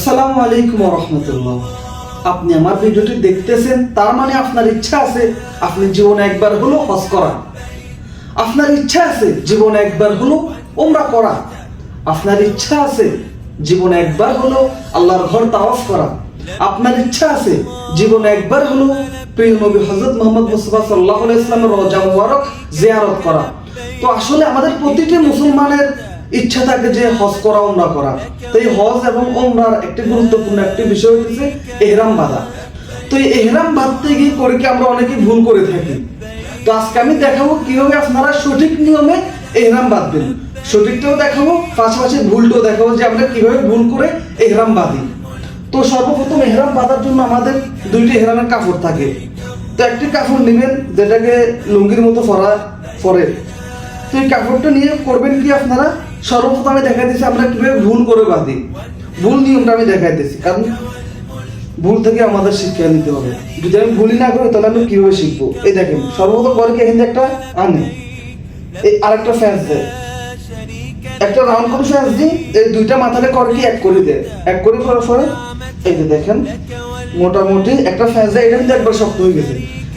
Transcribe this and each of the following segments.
আসসালামু আলাইকুম রহমতুল্লাহ। আপনি আমার ভিডিওটি দেখতেছেন, তার মানে আপনার ইচ্ছা আছে আপনি জীবনে একবার হলো হজ করা আপনার ইচ্ছা আছে জীবনে একবার হলো ওমরা করা আপনার ইচ্ছা আছে জীবনে একবার হলো আল্লাহর ঘর তাওয়াফ করা আপনার ইচ্ছা আছে জীবনে একবার হলো প্রিয় নবী হজরত মোহাম্মদ মুস্তফা সাল্লাহ ইসলামের রজা মুবারক জিয়ারত করা তো আসলে আমাদের প্রতিটি মুসলমানের ইচ্ছা থাকে যে হজ করা ওমরা করা। তো এই হজ এবং ওমরার একটি গুরুত্বপূর্ণ একটি বিষয় হচ্ছে এহরাম বাঁধা। তো এই এহরাম বাঁধতে গিয়ে করে কি আমরা অনেকে ভুল করে থাকি? তো আজকে আমি দেখাবো কীভাবে আপনারা সঠিক নিয়মে এহরাম বাঁধবেন। সঠিকটাও দেখাবো, পাশাপাশি ভুলটাও দেখাবো যে আমরা কীভাবে ভুল করে এহরাম বাঁধি। তো সর্বপ্রথম এহরাম বাঁধার জন্য আমাদের দুইটি এহরামের কাপড় থাকে। তো একটি কাপড় নেবেন, যেটাকে লুঙ্গির মতো পরা পরে। তো এই কাপড়টা নিয়ে করবেন কি আপনারা? সর্বপ্রথম আমি দেখাইতেছি আমরা কীভাবে ভুল করে বাঁধি। ভুল নিয়মটা আমি দেখাইতেছি, কারণ ভুল থেকে আমাদের শিক্ষা নিতে হবে। যদি আমি ভুলই না করি, তাহলে আমি কীভাবে শিখব? এই দেখেন, সর্বপ্রথম করে কি এখানে একটা আনে? এই আরেকটা ফ্যান্স দেয়। একটা রাউন্ড করে ফ্যান্স দিই, এই দুইটা মাথাতে করে কি এক করে দেয়? এক করে করার পরে, এই যে দেখেন, মোটামুটি একটা ফ্যান্স দেয়, এটা কিন্তু একবার শক্ত হয়ে গেছে।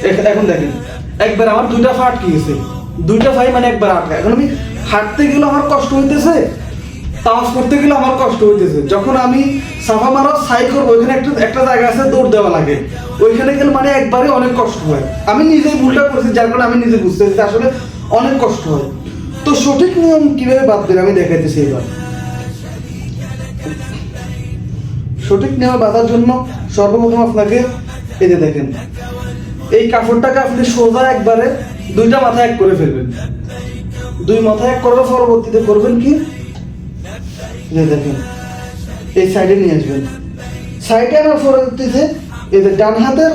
এখ- এখন দেখেন, একবার আমার দুইটা ফাট কি গেছে দুইটা ফাই মানে একবার আটকা এখন আমি হাঁটতে গেলে আমার কষ্ট হইতেছে তাওয়াজ করতে গেলে আমার কষ্ট হইতেছে। যখন আমি সাফা মারা সাই করব, ওইখানে একটা একটা জায়গা আছে দৌড় দেওয়া লাগে। ওইখানে গেলে মানে একবারে অনেক কষ্ট হয়। আমি নিজেই ভুলটা করেছি, যার কারণে আমি নিজে বুঝতেছি আসলে অনেক কষ্ট হয়। তো সঠিক নিয়ম কীভাবে বাঁধবেন আমি দেখাইতেছি এবার। সঠিক নিয়মে বাঁধার জন্য সর্বপ্রথম আপনাকে এই যে দেখেন, এই কাপড়টাকে আপনি সোজা একবারে দুইটা মাথা এক করে ফেলবেন। দুই মাথা এক করার পরবর্তীতে করবেন কি? দেখেন, এই সাইডে নিয়ে আসবেন। সাইডে আনার পরবর্তীতে এই যে ডান হাতের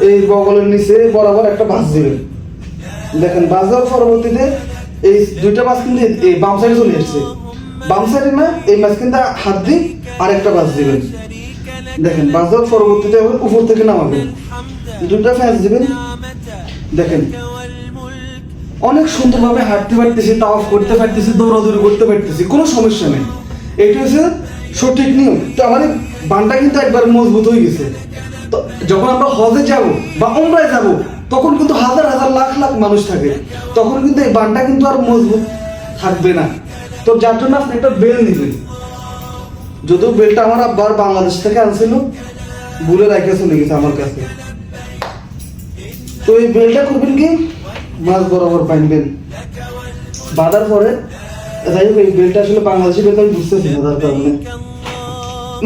এই বগলের নিচে বরাবর একটা বাস দিবেন। দেখেন বাস দেওয়ার পরবর্তীতে এই দুইটা বাস কিন্তু এই- বাম সাইডে চলে এসছে বাম সাইডে না, এই মাছ কিন্তু হাত দিয়ে আরেকটা বাস দিবেন। দেখেন বাস দেওয়ার পরবর্তীতে উপর থেকে নামাবেন। দুটা ফ্যান্স দিবেন। দেখেন অনেক সুন্দরভাবে হাঁটতে পারতেছি তাওয়াফ করতে পারতেছি, দৌড়াদৌড়ি করতে পারতেছি, কোনো সমস্যা নেই। এটা হচ্ছে সঠিক নিয়ম। তো আমাদের বানটা কিন্তু একবার মজবুত হয়ে গেছে। তো যখন আমরা হজে যাব বা ওমরায় যাব, তখন কিন্তু হাজার হাজার লাখ লাখ মানুষ থাকে। তখন কিন্তু এই বানটা কিন্তু আর মজবুত থাকবে না। তো যার জন্য আপনি একটা বেল নিবেন। যদিও বেলটা আমার আব্বার বাংলাদেশ থেকে আনছিল, ভুলে রাখে চলে গেছে আমার কাছে। তো এই বেলটা করবেন কি? মাছ বরাবর বাঁধবেন বাঁধার পরে যাই হোক, এই বেলটা আসলে বাংলাদেশি বেলটা আমি বুঝতেছি না, তার কারণে।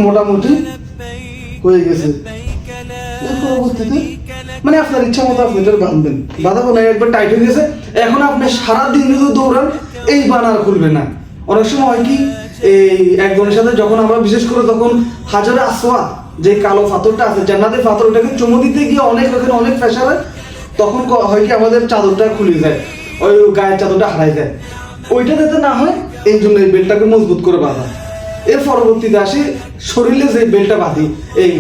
মোটামুটি হয়ে গেছে। পরবর্তীতে মানে আপনার ইচ্ছা মতো আপনি এটা বাঁধবেন। বাঁধাবো না একবার টাইট হয়ে গেছে এখন আপনি সারাদিন যদি দৌড়ান, এই বানার খুলবে না। অনেক সময় হয় কি, এই একজনের সাথে যখন আমরা বিশেষ করে তখন হাজারে আসোয়া যে কালো পাথরটা আছে, জান্নাতের পাথরটাকে চুমু দিতে গিয়ে অনেক ওখানে অনেক প্রেশার হয়। তখন হয় কি আমাদের চাদরটা খুলে যায়, ওই গায়ের চাদরটা হারাই যায়। ওইটা যাতে না হয়, এই জন্য এই বেলটাকে মজবুত করে বাঁধা। এর পরবর্তীতে আসি, শরীরে যে বেলটা বাঁধি, এই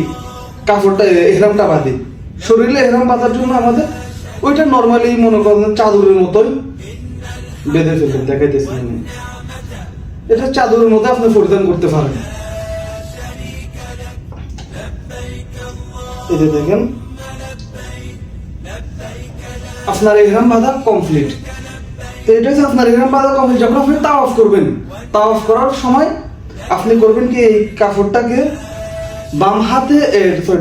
কাপড়টা এহরামটা বাঁধি। শরীরে এহরাম বাঁধার জন্য আমাদের ওইটা নর্মালি মনে করেন চাদরের মতোই বেঁধে ফেলবেন দেখাইতেছি আমি। এটা চাদরের মধ্যে আপনি পরিধান করতে পারেন। এই যে দেখেন আপনার এহরাম বাঁধা কমপ্লিট তো এটা হচ্ছে আপনার এহরাম বাঁধা কমপ্লিট যখন আপনি তাওয়াফ করবেন, তাওয়াফ করার সময় আপনি করবেন কি, এই কাপড়টাকে বাম হাতে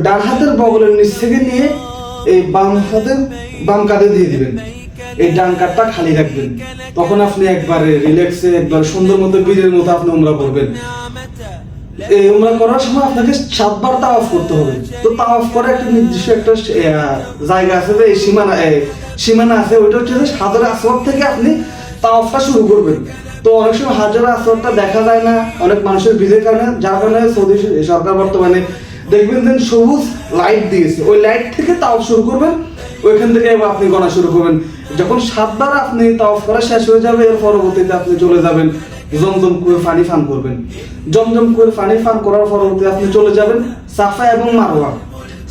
ডান হাতের বগলের নিচ থেকে নিয়ে এই বাম হাতের বাম কাঁধে দিয়ে দিবেন। এই ডান কাঠটা খালি রাখবেন। তখন আপনি একবারে রিল্যাক্সে একবার সুন্দর মতো বীরের মতো আপনি উমরা করবেন। উমরা করার সময় আপনাকে সাতবার তাওয়াফ করতে হবে। তো তাওয়াফ করে একটা নির্দিষ্ট একটা জায়গা আছে যে সীমানা সীমানা আছে, ওইটা হচ্ছে যে হাজার আসওয়াদ থেকে আপনি তাওয়াফটা শুরু করবেন। তো অনেক সময় হাজার আসওয়াদটা দেখা যায় না, অনেক মানুষের ভিড়ের কারণে, যার কারণে সৌদি সরকার বর্তমানে দেখবেন যে সবুজ লাইট দিয়েছে। ওই লাইট থেকে তাওয়াফ শুরু করবেন, ওইখান থেকে এবার আপনি গণা শুরু করবেন। যখন সাতবার আপনি তাওয়াফ করা শেষ হয়ে যাবে, এর পরবর্তীতে আপনি চলে যাবেন। জমজম করে পানি পান করবেন। জমজম করে পানি পান করার পরবর্তীতে আপনি চলে যাবেন সাফা এবং মারোয়া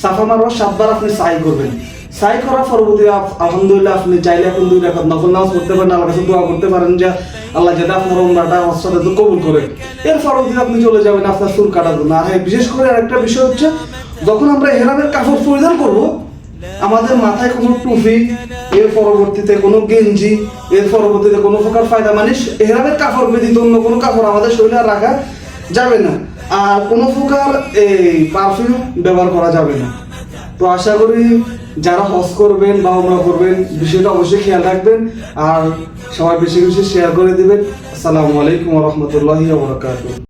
সাফা মারোয়া সাতবার আপনি সাই করবেন। সাই করার পরবর্তী আলহামদুলিল্লাহ আপনি চাইলে এখন দুই রাখাত নফল নামাজ পড়তে পারেন আল্লাহ কাছে দোয়া করতে পারেন যে আল্লাহ যেটা আপনার ওমরাটা হস্তাতে কবুল করে। এর পরবর্তী আপনি চলে যাবেন আপনার চুল কাটার জন্য। আর হ্যাঁ বিশেষ করে আরেকটা বিষয় হচ্ছে, যখন আমরা হেরামের কাপড় পরিধান করব, আমাদের মাথায় কোনো টুপি এর পরবর্তীতে কোনো গেঞ্জি, এর পরবর্তীতে কোনো প্রকার ফায়দা মানে হেরামের কাপড় ব্যতীত অন্য কোনো কাপড় আমাদের শরীরে রাখা যাবে না। আর কোনো প্রকার এই পারফিউম ব্যবহার করা যাবে না। তো আশা করি যারা হজ করবেন বা উমরা করবেন, বিষয়টা অবশ্যই খেয়াল রাখবেন আর সবাই বেশি বেশি শেয়ার করে দেবেন। আসসালামু আলাইকুম রহমতুল্লাহি